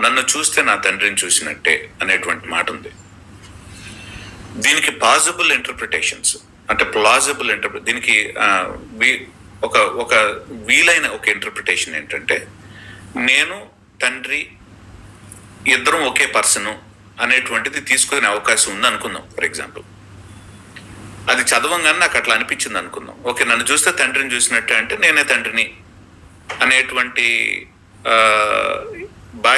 నన్ను చూస్తే నా తండ్రిని చూసినట్టే అనేటువంటి మాట ఉంది దీనికి పాజిబుల్ ఇంటర్ప్రిటేషన్స్ అంటే ప్లాజిబుల్ ఇంటర్ప్రి దీనికి ఒక ఒక వీలైన ఒక ఇంటర్ప్రిటేషన్ ఏంటంటే నేను తండ్రి ఇద్దరం ఒకే పర్సను అనేటువంటిది తీసుకునే అవకాశం ఉంది అనుకుందాం ఫర్ ఎగ్జాంపుల్. అది చదవంగానే నాకు అట్లా అనిపించింది అనుకుందాం ఓకే నన్ను చూస్తే తండ్రిని చూసినట్టే అంటే నేనే తండ్రిని అనేటువంటి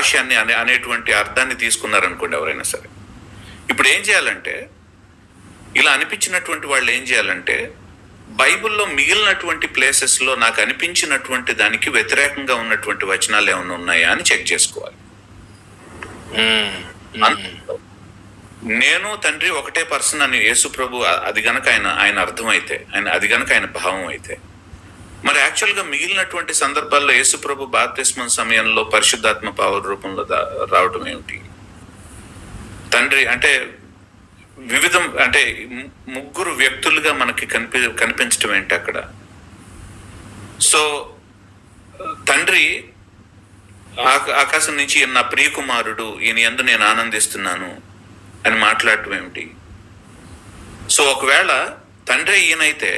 భాష్యాన్ని అనే అనేటువంటి అర్థాన్ని తీసుకున్నారనుకోండి ఎవరైనా సరే. ఇప్పుడు ఏం చేయాలంటే ఇలా అనిపించినటువంటి వాళ్ళు ఏం చేయాలంటే బైబిల్లో మిగిలినటువంటి ప్లేసెస్లో నాకు అనిపించినటువంటి దానికి వ్యతిరేకంగా ఉన్నటువంటి వచనాలు ఏమైనా ఉన్నాయా అని చెక్ చేసుకోవాలి. నేను తండ్రి ఒకటే పర్సన్ అని యేసు ప్రభు అది గనక ఆయన ఆయన అర్థమైతే ఆయన అది గనక ఆయన భావం అయితే యాక్చువల్గా మిగిలినటువంటి సందర్భాల్లో యేసుప్రభు బాప్తిస్మం సమయంలో పరిశుద్ధాత్మ పవర్ రూపంలో రావడం రావటం ఏమిటి? తండ్రి అంటే వివిధం అంటే ముగ్గురు వ్యక్తులుగా మనకి కనిపి కనిపించడం ఏంటి అక్కడ? సో తండ్రి ఆకాశం నుంచి నా ప్రియకుమారుడు ఈయన ఎందు నేను ఆనందిస్తున్నాను అని మాట్లాడటం ఏమిటి? సో ఒకవేళ తండ్రి ఈయనైతే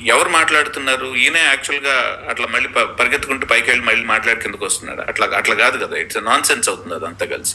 ఎవరు మాట్లాడుతున్నారు? ఈయనే యాక్చువల్గా అట్లా మళ్ళీ పరిగెత్తుకుంటూ పైకి వెళ్ళి మళ్ళీ మాట్లాడి కిందకు వస్తున్నాడు? అట్లా అట్లా కాదు కదా. ఇట్స్ నాన్ సెన్స్ అవుతుంది అదంతా కలిసి.